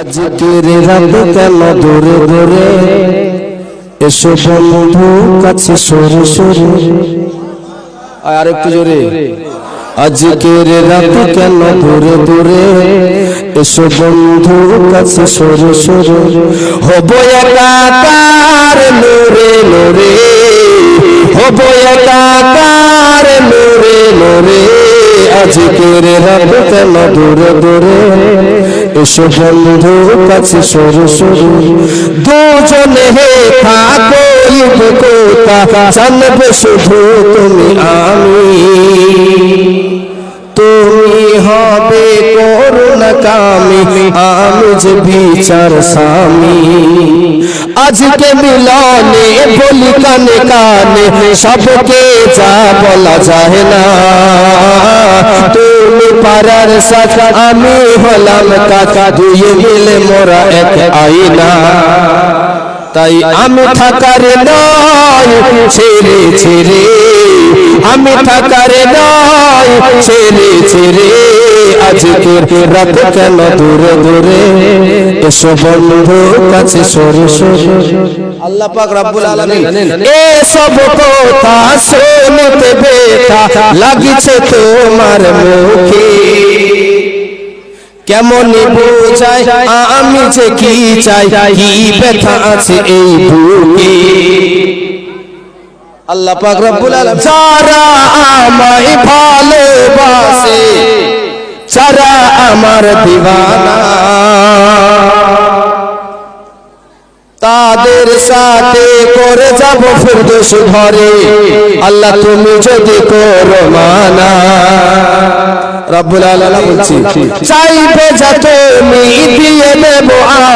আজকের রাতে কেন দূরে দূরে এসো বন্ধু, কাছে সরে সরে। আর একটু জোরে। আজকের রাতে কেন দূরে দূরে এসো বন্ধু, কাছে সরে সরে। হব একাকার লোরে লোরে হব একাকার লোরে লোরে আজকের রাতে কেন দূরে দূরে। এসো বন্ধু, কাছে সরু সরু। দুজনে হে থাকো ঈদ কোথা জানবে শুধু তুমি আমি। কামি আমি যে বিচার স্বামী। আজকে মিলনে বলি কানে কানে, সবকে যা বলা যায় না। তুমি পারার সাথে আমি হলাম কাকা দুই মিলে মোরা এক আইনা তাই আমি থাকার নয়, ছেড়ে ছেড়ে আমি থাকার নয় ছেড়ে ছেড়ে আজকে রাত কেন দূরে দূরে এসো বন্ধু কাছে সরে সরে আল্লাহ পাক রব্বুল আলামিন এসব কথা শুনতে বেতা লাগিছে তোমার মুখে কেমন বোঝাই আমি যে কি চাই কি ব্যথা আছে এই বুকে আল্লাহ পাক রব্বুল আলামিন যারা আমায় ভালোবাসে যারা আমার দিওয়ানা তাদের সাথে করে যাব ফিরদৌস ঘরে। আল্লাহ তুমি যদি করো মানা। রব্বুল আলামিন বলছি চাইবে যা তুমি দিয়ে দেব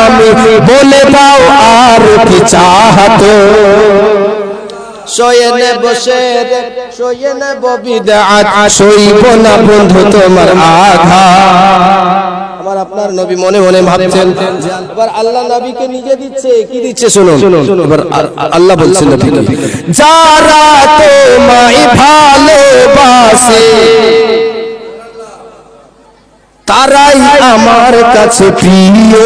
আমি বলে দাও আর কি চাহতো। শোয়ে নেব শের শোয়ে নেব বিদআত শোইব না বন্ধু তোমার আঘা আমার আপনার নবী মনে মনে ভাবছেন এবার আল্লাহ নবীকে নিজে দিচ্ছে কি দিচ্ছে শুনুন? এবার আল্লাহ বলছেন নবীকে। যারা তোমায় ভালোবাসে তারাই আমার কাছে প্রিয়।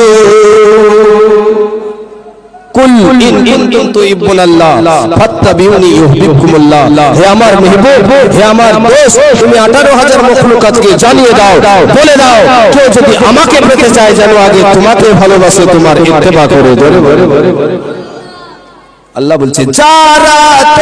কুল ইন কুনতুম তুহিব্বুনাল্লাহ ফাত্তাবিউনি ইউহিব্বুকুমুল্লাহ। হে আমার মেহবুব হে আমার দোস্ত তুমি 18000 মখলুকাতকে জানিয়ে দাও বলে দাও কেউ যদি আমাকে পেতে চায় যেন আগে তোমাকে ভালোবাসে তোমার ইত্তেবা করে ধরে আল্লাহ বলছে যারা